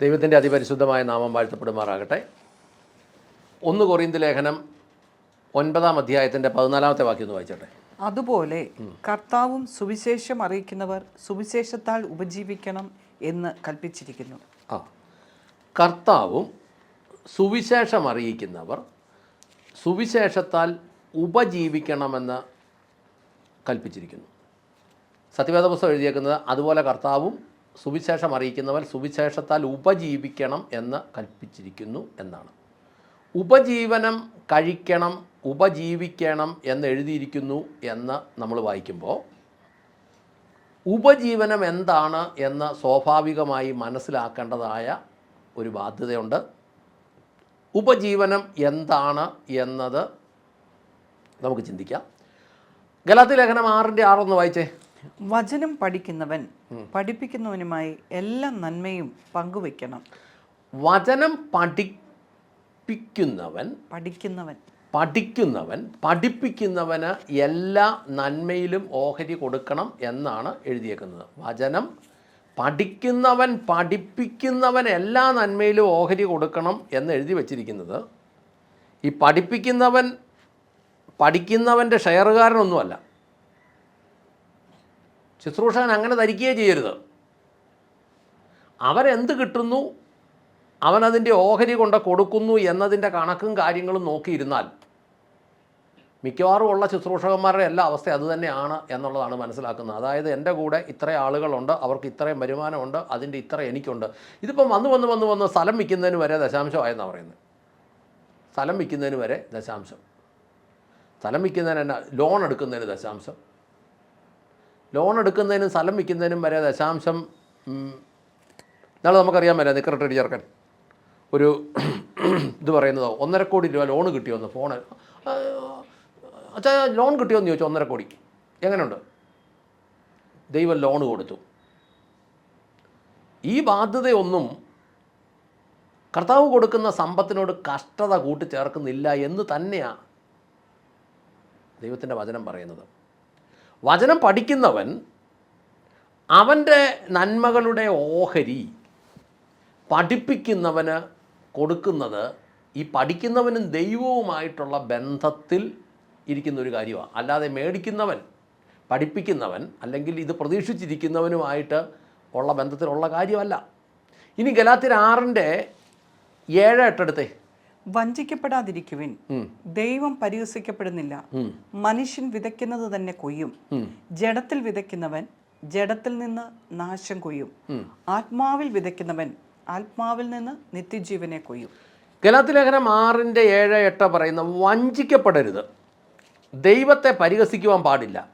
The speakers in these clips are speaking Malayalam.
ദൈവത്തിന്റെ അതിപരിശുദ്ധമായ നാമം വാഴ്ത്തപ്പെടുമാറാകട്ടെ. ഒന്ന് കൊറിയന്ത് ലേഖനം ഒൻപതാം അധ്യായത്തിന്റെ പതിനാലാമത്തെ വാക്യം ഒന്ന് വായിച്ചോട്ടെ. അതുപോലെ കർത്താവും സുവിശേഷം അറിയിക്കുന്നവർ സുവിശേഷത്താൽ ഉപജീവിക്കണം എന്ന് കൽപ്പിച്ചിരിക്കുന്നു. ആ. കർത്താവും സുവിശേഷം അറിയിക്കുന്നവർ സുവിശേഷത്താൽ ഉപജീവിക്കണമെന്ന് കൽപ്പിച്ചിരിക്കുന്നു. സത്യവേദ പുസ്തകം എഴുതിയേക്കുന്നത് അതുപോലെ കർത്താവും സുവിശേഷം അറിയിക്കുന്നവർ സുവിശേഷത്താൽ ഉപജീവിക്കണം എന്ന് കൽപ്പിച്ചിരിക്കുന്നു എന്നാണ്. ഉപജീവനം കഴിക്കണം ഉപജീവിക്കണം എന്ന് എഴുതിയിരിക്കുന്നു എന്ന് നമ്മൾ വായിക്കുമ്പോൾ ഉപജീവനം എന്താണ് എന്ന് സ്വാഭാവികമായി മനസ്സിലാക്കേണ്ടതായ ഒരു ബാധ്യതയുണ്ട്. ഉപജീവനം എന്താണ് എന്നത് നമുക്ക് ചിന്തിക്കാം. ഗലാത്തി ലേഖനം ആറിന്റെ ആറൊന്ന് വായിച്ചേ. വചനം പഠിക്കുന്നവൻ പഠിപ്പിക്കുന്നവനുമായി എല്ലാ നന്മയും പങ്കുവെക്കണം വചനം പഠിപ്പിക്കുന്നവൻ പഠിക്കുന്നവൻ. പഠിക്കുന്നവൻ പഠിപ്പിക്കുന്നവന് എല്ലാ നന്മയിലും ഓഹരി കൊടുക്കണം എന്നാണ് എഴുതിയേക്കുന്നത്. വചനം പഠിക്കുന്നവൻ പഠിപ്പിക്കുന്നവൻ എല്ലാ നന്മയിലും ഓഹരി കൊടുക്കണം എന്ന് എഴുതി വച്ചിരിക്കുന്നത്. ഈ പഠിപ്പിക്കുന്നവൻ പഠിക്കുന്നവന്റെ ഷെയറുകാരനൊന്നുമല്ല. ശുശ്രൂഷകൻ അങ്ങനെ ധരിക്കുകയേ ചെയ്യരുത്. അവരെന്ത് കിട്ടുന്നു അവനതിന്റെ ഓഹരി കൊണ്ട് കൊടുക്കുന്നു എന്നതിന്റെ കണക്കും കാര്യങ്ങളും നോക്കിയിരുന്നാൽ മിക്കവാറും ഉള്ള ശുശ്രൂഷകന്മാരുടെ എല്ലാ അവസ്ഥ അതുതന്നെയാണ് എന്നുള്ളതാണ് മനസ്സിലാക്കുന്നത്. അതായത് എന്റെ കൂടെ ഇത്ര ആളുകളുണ്ട് അവർക്ക് ഇത്രയും വരുമാനമുണ്ട് അതിന്റെ ഇത്ര എനിക്കുണ്ട്. ഇതിപ്പം വന്ന് വന്ന് വന്ന് വന്ന് സ്ഥലം വിൽക്കുന്നതിന് വരെ ദശാംശമായെന്നാണ് പറയുന്നത്. സ്ഥലം വിൽക്കുന്നതിന് വരെ ദശാംശം. സ്ഥലം വിൽക്കുന്നതിന് ലോൺ എടുക്കുന്നതിന് ദശാംശം. ലോൺ എടുക്കുന്നതിനും സ്ഥലം വിൽക്കുന്നതിനും വരെ ദശാംശം ഇന്നാളെ നമുക്കറിയാൻ നിക്കറട്ടടി ചേർക്കൻ ഒരു ഇത് പറയുന്നതോ ഒന്നര കോടി രൂപ ലോൺ കിട്ടിയോന്ന് ഫോണ് അച്ഛാ ലോൺ കിട്ടിയോന്ന് ചോദിച്ചു ഒന്നര കോടി. എങ്ങനെയുണ്ട്? ദൈവം ലോൺ കൊടുത്തു. ഈ ബാധ്യതയൊന്നും കർത്താവ് കൊടുക്കുന്ന സമ്പത്തിനോട് കഷ്ടത കൂട്ടിച്ചേർക്കുന്നില്ല എന്ന് തന്നെയാണ് ദൈവത്തിന്റെ വചനം പറയുന്നത്. വചനം പഠിക്കുന്നവൻ അവന്റെ നന്മകളുടെ ഓഹരി പഠിപ്പിക്കുന്നവന് കൊടുക്കുന്നത് ഈ പഠിക്കുന്നവനും ദൈവവുമായിട്ടുള്ള ബന്ധത്തിൽ ഇരിക്കുന്ന ഒരു കാര്യമാണ്. അല്ലാതെ മേടിക്കുന്നവൻ പഠിപ്പിക്കുന്നവൻ അല്ലെങ്കിൽ ഇത് പ്രതീക്ഷിച്ചിരിക്കുന്നവനുമായിട്ട് ഉള്ള ബന്ധത്തിലുള്ള കാര്യമല്ല. ഇനി ഗലാത്തിര ആറിന്റെ ഏഴ് എട്ടെടുത്തേ. വഞ്ചിക്കപ്പെടാതിരിക്കുവിൻ. ദൈവം പരിഹസിക്കപ്പെടുന്നില്ല. മനുഷ്യൻ വിതയ്ക്കുന്നത് തന്നെ കൊയ്യും. ജഡത്തിൽ വിതയ്ക്കുന്നവൻ ജഡത്തിൽ നിന്ന് നാശം കൊയ്യും. ആത്മാവിൽ വിതയ്ക്കുന്നവൻ ആത്മാവിൽ നിന്ന് നിത്യജീവനെ കൊയ്യും. ഗലാത്തി ലേഖനം ആറിന്റെ ഏഴ് എട്ട് പറയുന്ന വഞ്ചിക്കപ്പെടരുത്. ദൈവത്തെ പരിഹസിക്കുവാൻ പാടില്ല.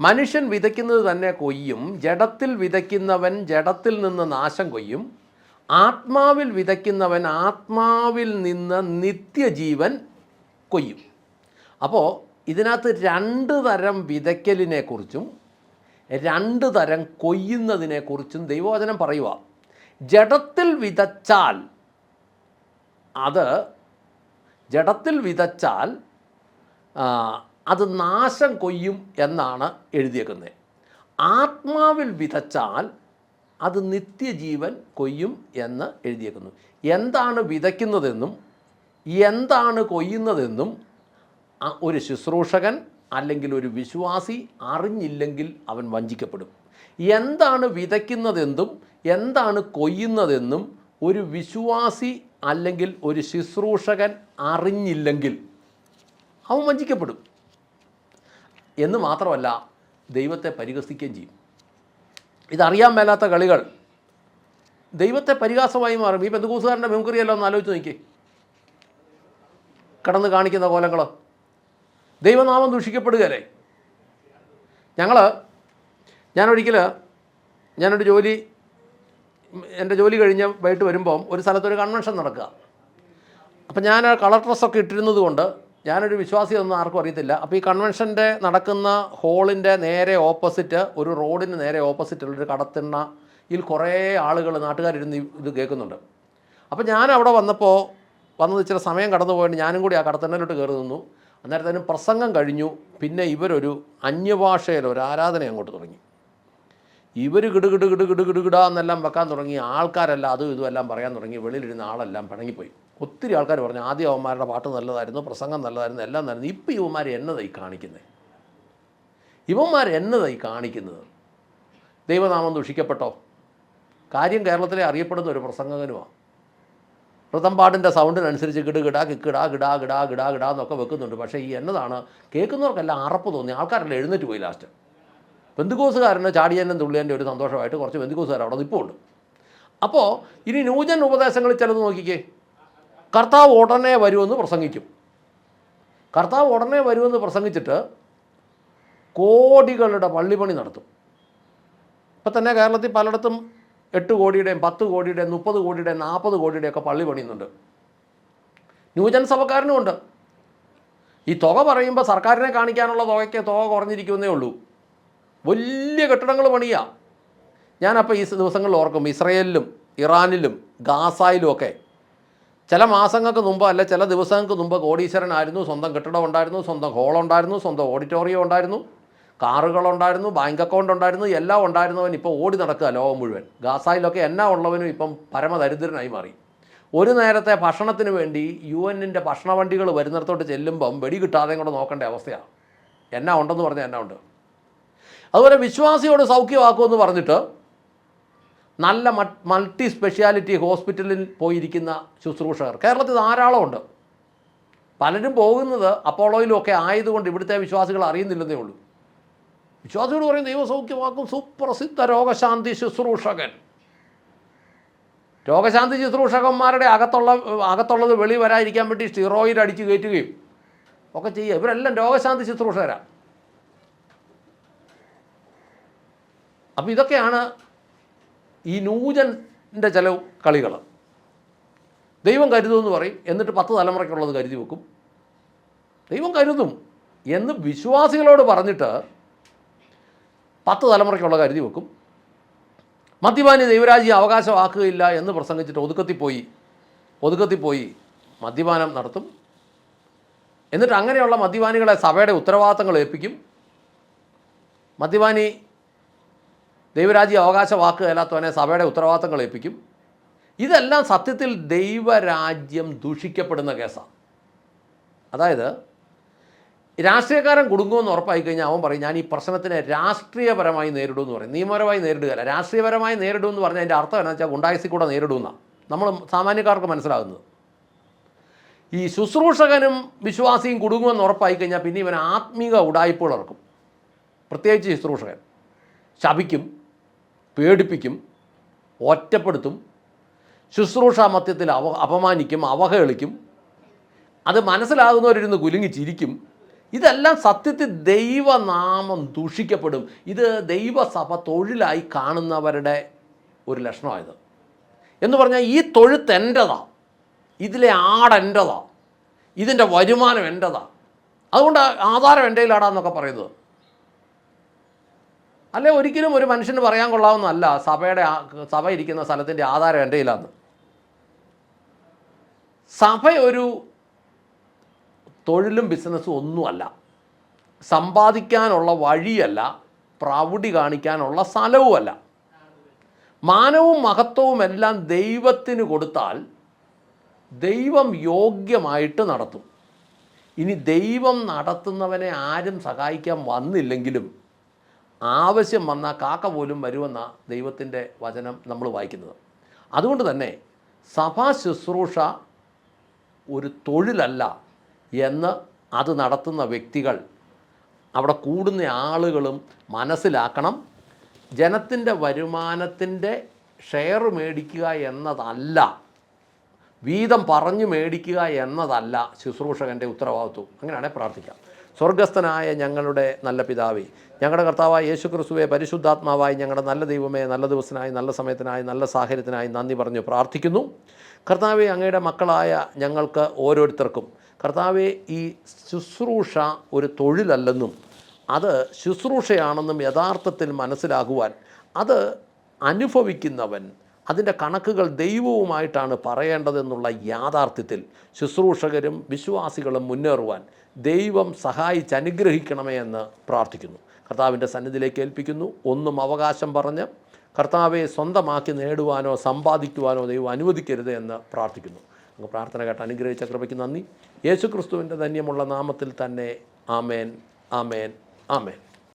മനുഷ്യൻ വിതയ്ക്കുന്നത് തന്നെ കൊയ്യും. ജഡത്തിൽ വിതയ്ക്കുന്നവൻ ജഡത്തിൽ നിന്ന് നാശം കൊയ്യും. ആത്മാവിൽ വിതയ്ക്കുന്നവൻ ആത്മാവിൽ നിന്ന് നിത്യജീവൻ കൊയ്യും. അപ്പോൾ ഇതിനകത്ത് രണ്ട് തരം വിതയ്ക്കലിനെക്കുറിച്ചും രണ്ട് തരം കൊയ്യുന്നതിനെക്കുറിച്ചും ദൈവവചനം പറയുക ജഡത്തിൽ വിതച്ചാൽ അത് ജഡത്തിൽ വിതച്ചാൽ അത് നാശം കൊയ്യും എന്നാണ് എഴുതിയേക്കുന്നത്. ആത്മാവിൽ വിതച്ചാൽ അത് നിത്യജീവൻ കൊയ്യും എന്ന് എഴുതിയേക്കുന്നു. എന്താണ് വിതയ്ക്കുന്നതെന്നും എന്താണ് കൊയ്യുന്നതെന്നും ഒരു ശുശ്രൂഷകൻ അല്ലെങ്കിൽ ഒരു വിശ്വാസി അറിഞ്ഞില്ലെങ്കിൽ അവൻ വഞ്ചിക്കപ്പെടും. എന്താണ് വിതയ്ക്കുന്നതെന്നും എന്താണ് കൊയ്യുന്നതെന്നും ഒരു വിശ്വാസി അല്ലെങ്കിൽ ഒരു ശുശ്രൂഷകൻ അറിഞ്ഞില്ലെങ്കിൽ അവൻ വഞ്ചിക്കപ്പെടും. എന്ന് മാത്രമല്ല ദൈവത്തെ പരിഹസിക്കുകയും ചെയ്യും. ഇതറിയാൻ മേലാത്ത കളികൾ. ദൈവത്തെ പരിഹാസമായി മാറും. ഈ ബന്ധുക്കൂസുകാരന്റെ മെമുക്കറിയല്ലോ ഒന്ന് ആലോചിച്ച് നോക്കി കടന്ന് കാണിക്കുന്ന കോലങ്ങൾ. ദൈവനാമം ദൂഷിക്കപ്പെടുകയല്ലേ? ഞങ്ങൾ ഞാനൊരിക്കൽ ഞാനൊരു ജോലി എന്റെ ജോലി കഴിഞ്ഞ് വൈകിട്ട് വരുമ്പം ഒരു സ്ഥലത്തൊരു കൺവെൻഷൻ നടക്കുക. അപ്പം ഞാൻ കളർ ഡ്രസ്സൊക്കെ ഇട്ടിരുന്നത് കൊണ്ട് ഞാനൊരു വിശ്വാസി ഒന്നും ആർക്കും അറിയത്തില്ല. അപ്പോൾ ഈ കൺവെൻഷന്റെ നടക്കുന്ന ഹോളിന്റെ നേരെ ഓപ്പോസിറ്റ് ഒരു റോഡിന് നേരെ ഓപ്പോസിറ്റുള്ളൊരു കടത്തിണ്ണയിൽ കുറേ ആളുകൾ നാട്ടുകാരിരുന്ന് ഇത് കേൾക്കുന്നുണ്ട്. അപ്പോൾ ഞാൻ അവിടെ വന്നപ്പോൾ വന്നത് ഇച്ചിരി സമയം കടന്നു പോയിട്ട് ഞാനും കൂടി ആ കടത്തിണ്ണയിലോട്ട് കയറി നിന്നു. അന്നേരത്തേനും പ്രസംഗം കഴിഞ്ഞു. പിന്നെ ഇവരൊരു അന്യഭാഷയിൽ ഒരു ആരാധന അങ്ങോട്ട് തുടങ്ങി. ഇവർ കിടുകിട് കിട് കിട് കിടുകിടാ എന്നെല്ലാം വെക്കാൻ തുടങ്ങി. ആൾക്കാരല്ല അതും ഇതും എല്ലാം പറയാൻ തുടങ്ങി. വെളിയിലിരുന്ന ആളെല്ലാം പിണങ്ങിപ്പോയി. ഒത്തിരി ആൾക്കാർ പറഞ്ഞു ആദ്യം അവന്മാരുടെ പാട്ട് നല്ലതായിരുന്നു പ്രസംഗം നല്ലതായിരുന്നു എല്ലാം നല്ലതായിരുന്നു. ഇപ്പോൾ ഇവന്മാർ എന്നതായി കാണിക്കുന്നത് ഇവന്മാർ എന്നതായി കാണിക്കുന്നത്? ദൈവനാമം ദുഷിക്കപ്പെട്ടോ? കാര്യം കേരളത്തിലെ അറിയപ്പെടുന്ന ഒരു പ്രസംഗകനുമാണ് പ്രഥംപാടിന്റെ സൗണ്ടിനനുസരിച്ച് കിടുകിടാ കിക്കിടാ കിടാ കിടാ കിടാ കിടാ എന്നൊക്കെ വെക്കുന്നുണ്ട്. പക്ഷേ ഈ എന്നതാണ് കേൾക്കുന്നവർക്കെല്ലാം അറപ്പ് തോന്നി. ആൾക്കാരെല്ലാം എഴുന്നേറ്റ് പോയി ലാസ്റ്റ്. ബന്ധുക്കോസുകാരന് ചാടിയനും തുള്ളിയന്റെ ഒരു സന്തോഷമായിട്ട് കുറച്ച് ബന്ധുക്കോസുകാർ അവിടെ ഇപ്പോൾ ഉണ്ട് അപ്പോൾ ഇനി ന്യൂജൻ ഉപദേശങ്ങളിൽ ചിലത് നോക്കിക്കേ. കർത്താവ് ഉടനെ വരുമെന്ന് പ്രസംഗിക്കും. കർത്താവ് ഉടനെ വരുമെന്ന് പ്രസംഗിച്ചിട്ട് കോടികളുടെ പള്ളിപ്പണി നടത്തും. ഇപ്പം തന്നെ കേരളത്തിൽ പലയിടത്തും എട്ട് കോടിയുടെയും പത്ത് കോടിയുടെയും മുപ്പത് കോടിയുടെയും നാൽപ്പത് കോടിയുടെയൊക്കെ പള്ളി പണിയുന്നുണ്ട്. ന്യൂജൻ സഭക്കാരനും ഉണ്ട്. ഈ തുക പറയുമ്പോൾ സർക്കാരിനെ കാണിക്കാനുള്ള തുകയ്ക്ക് തുക കുറഞ്ഞിരിക്കുന്നേ ഉള്ളൂ. വലിയ കെട്ടിടങ്ങൾ പണിയുക ഞാനപ്പോൾ ഈ ദിവസങ്ങളിൽ ഓർക്കും ഇസ്രയേലിലും ഇറാനിലും ഗാസായിലും ഒക്കെ. ചില മാസങ്ങൾക്ക് മുമ്പ് അല്ല ചില ദിവസങ്ങൾക്ക് മുമ്പ് കോടീശ്വരനായിരുന്നു സ്വന്തം കെട്ടിടം ഉണ്ടായിരുന്നു സ്വന്തം ഹോൾ ഉണ്ടായിരുന്നു സ്വന്തം ഓഡിറ്റോറിയം ഉണ്ടായിരുന്നു കാറുകളുണ്ടായിരുന്നു ബാങ്ക് അക്കൗണ്ട് ഉണ്ടായിരുന്നു എല്ലാം ഉണ്ടായിരുന്നവൻ ഇപ്പോൾ ഓടി നടക്കുക ലോകം മുഴുവൻ. ഗാസായിലൊക്കെ എന്നാ ഉള്ളവനും ഇപ്പം പരമദരിദ്രനായി മാറി. ഒരു നേരത്തെ ഭക്ഷണത്തിന് വേണ്ടി യു എന്നിന്റെ ഭക്ഷണ വണ്ടികൾ വരുന്നിടത്തോട്ട് ചെല്ലുമ്പം വെടി കിട്ടാതെയും കൂടെ നോക്കേണ്ട അവസ്ഥയാണ് എന്നാ ഉണ്ടെന്ന് പറഞ്ഞാൽ എന്നാ ഉണ്ട്? അതുപോലെ വിശ്വാസിയോട് സൗഖ്യമാക്കുമെന്ന് പറഞ്ഞിട്ട് നല്ല മൾട്ടി സ്പെഷ്യാലിറ്റി ഹോസ്പിറ്റലിൽ പോയിരിക്കുന്ന ശുശ്രൂഷകർ. കേരളത്തിൽ ധാരാളമുണ്ട്. പലരും പോകുന്നത് അപ്പോളോയിലൊക്കെ ആയതുകൊണ്ട് ഇവിടുത്തെ വിശ്വാസികൾ അറിയുന്നില്ലെന്നേ ഉള്ളൂ. വിശ്വാസിയോട് പറയും ദൈവസൗഖ്യമാക്കും സുപ്രസിദ്ധ രോഗശാന്തി ശുശ്രൂഷകൻ. രോഗശാന്തി ശുശ്രൂഷകന്മാരുടെ അകത്തുള്ള അകത്തുള്ളത് വെളി വരാതിരിക്കാൻ വേണ്ടി സ്റ്റിറോയിഡ് അടിച്ചു കയറ്റുകയും ഒക്കെ ചെയ്യുക ഇവരെല്ലാം രോഗശാന്തി ശുശ്രൂഷകരാണ് അപ്പോൾ ഇതൊക്കെയാണ് ഈ നൂജന്റെ ചില കളികൾ. ദൈവം കരുതുമെന്ന് പറയും. എന്നിട്ട് പത്ത് തലമുറയ്ക്കുള്ളത് കരുതി വെക്കും. ദൈവം കരുതും. എന്ന് വിശ്വാസികളോട് പറഞ്ഞിട്ട് പത്ത് തലമുറയ്ക്കുള്ള കരുതി വെക്കും. മദ്യപാനി ദൈവരാജ്യം അവകാശമാക്കുകയില്ല എന്ന് പ്രസംഗിച്ചിട്ട് ഒതുക്കത്തിപ്പോയി ഒതുക്കത്തിപ്പോയി മദ്യപാനം നടത്തും. എന്നിട്ട് അങ്ങനെയുള്ള മദ്യപാനികളെ സഭയുടെ ഉത്തരവാദിത്തങ്ങൾ ഏൽപ്പിക്കും. മദ്യപാനി ദൈവരാജ്യം അല്ലാത്തവനെ സഭയുടെ ഉത്തരവാദിത്തങ്ങൾ ഏൽപ്പിക്കും. ഇതെല്ലാം സത്യത്തിൽ ദൈവരാജ്യം ദൂഷിക്കപ്പെടുന്ന കേസാണ് അതായത് രാഷ്ട്രീയക്കാരൻ കുടുങ്ങുമെന്ന് ഉറപ്പായി കഴിഞ്ഞാൽ അവൻ പറയും ഞാൻ ഈ പ്രശ്നത്തിനെ രാഷ്ട്രീയപരമായി നേരിടുമെന്ന് പറയും. നിയമപരമായി നേരിടുകയല്ല. രാഷ്ട്രീയപരമായി നേരിടുമെന്ന് പറഞ്ഞാൽ അതിന്റെ അർത്ഥം എന്നാ വെച്ചാൽ ഗുണ്ടായസി കൂടെ നേരിടുമെന്നാണ് നമ്മൾ സാമാന്യക്കാർക്ക് മനസ്സിലാകുന്നത്. ഈ ശുശ്രൂഷകനും വിശ്വാസിയും കുടുങ്ങുമെന്ന് ഉറപ്പായി കഴിഞ്ഞാൽ പിന്നെ ഇവൻ ആത്മീക ഉടായ്പകൾ ഇറക്കും. പ്രത്യേകിച്ച് ശുശ്രൂഷകൻ. ശപിക്കും. പേടിപ്പിക്കും ഒറ്റപ്പെടുത്തും ശുശ്രൂഷ മധ്യത്തിൽ അവ അപമാനിക്കും അവഹേളിക്കും അത് മനസ്സിലാകുന്നവരിരുന്ന് കുലുങ്ങിച്ചിരിക്കും. ഇതെല്ലാം സത്യത്തിൽ ദൈവനാമം ദൂഷിക്കപ്പെടും. ഇത് ദൈവസഭ തൊഴിലായി കാണുന്നവരുടെ ഒരു ലക്ഷണമായത്. എന്ന് പറഞ്ഞാൽ ഈ തൊഴുത്ത് എന്റെതാ ഇതിലെ ആടെന്റെതാ ഇതിന്റെ വരുമാനം എന്റെതാ അതുകൊണ്ട് ആധാരം എന്റെ കയ്യിലാടാന്നൊക്കെ പറയുന്നത്. അല്ലെ ഒരിക്കലും ഒരു മനുഷ്യന് പറയാൻ കൊള്ളാവുന്നതല്ല സഭയുടെ സഭ ഇരിക്കുന്ന സ്ഥലത്തിന്റെ ആധാരം എന്റെ കയ്യിലാന്ന്. സഭ ഒരു തൊഴിലും ബിസിനസ്സും ഒന്നുമല്ല. സമ്പാദിക്കാനുള്ള വഴിയല്ല പ്രൗഢി കാണിക്കാനുള്ള സ്ഥലവുമല്ല. മാനവും മഹത്വവും എല്ലാം ദൈവത്തിന് കൊടുത്താൽ ദൈവം യോഗ്യമായിട്ട് നടത്തും. ഇനി ദൈവം നടത്തുന്നവനെ ആരും സഹായിക്കാൻ വന്നില്ലെങ്കിലും ആവശ്യം വന്നാൽ കാക്ക പോലും വരുമെന്ന ദൈവത്തിന്റെ വചനം നമ്മൾ വായിക്കുന്നത്. അതുകൊണ്ട് തന്നെ സഭാ ശുശ്രൂഷ ഒരു തൊഴിലല്ല എന്ന് അത് നടത്തുന്ന വ്യക്തികൾ അവിടെ കൂടുന്ന ആളുകളും മനസ്സിലാക്കണം. ജനത്തിന്റെ വരുമാനത്തിന്റെ ഷെയർ മേടിക്കുക എന്നതല്ല. വീതം പറഞ്ഞു മേടിക്കുക എന്നതല്ല ശുശ്രൂഷകന്റെ ഉത്തരവാദിത്വം. അങ്ങനെയാണെങ്കിൽ പ്രാർത്ഥിക്കാം. സ്വർഗസ്ഥനായ ഞങ്ങളുടെ നല്ല പിതാവേ ഞങ്ങളുടെ കർത്താവായ യേശു ക്രിസ്തുവെ പരിശുദ്ധാത്മാവായി ഞങ്ങളുടെ നല്ല ദൈവമേ നല്ല ദിവസത്തിനായി നല്ല സമയത്തിനായി നല്ല സാഹചര്യത്തിനായി നന്ദി പറഞ്ഞു പ്രാർത്ഥിക്കുന്നു. കർത്താവെ അങ്ങയുടെ മക്കളായ ഞങ്ങൾക്ക് ഓരോരുത്തർക്കും കർത്താവെ ഈ ശുശ്രൂഷ ഒരു തൊഴിലല്ലെന്നും അത് ശുശ്രൂഷയാണെന്നും യഥാർത്ഥത്തിൽ മനസ്സിലാകുവാൻ അത് അനുഭവിക്കുന്നവൻ അതിന്റെ കണക്കുകൾ ദൈവവുമായിട്ടാണ് പറയേണ്ടതെന്നുള്ള യാഥാർത്ഥ്യത്തിൽ ശുശ്രൂഷകരും വിശ്വാസികളും മുന്നേറുവാൻ ദൈവം സഹായിച്ച് അനുഗ്രഹിക്കണമേ എന്ന് പ്രാർത്ഥിക്കുന്നു. കർത്താവിന്റെ സന്നിധിയിലേക്ക് ഏൽപ്പിക്കുന്നു. ഒന്നും അവകാശം പറഞ്ഞ് കർത്താവെ സ്വന്തമാക്കി നേടുവാനോ സമ്പാദിക്കുവാനോ ദൈവം അനുവദിക്കരുത് എന്ന് പ്രാർത്ഥിക്കുന്നു. അങ്ങ് പ്രാർത്ഥന കേട്ട് അനുഗ്രഹിച്ച കൃപയ്ക്ക് നന്ദി. യേശുക്രിസ്തുവിന്റെ ധന്യമുള്ള നാമത്തിൽ തന്നെ ആമേൻ ആമേൻ ആമേൻ.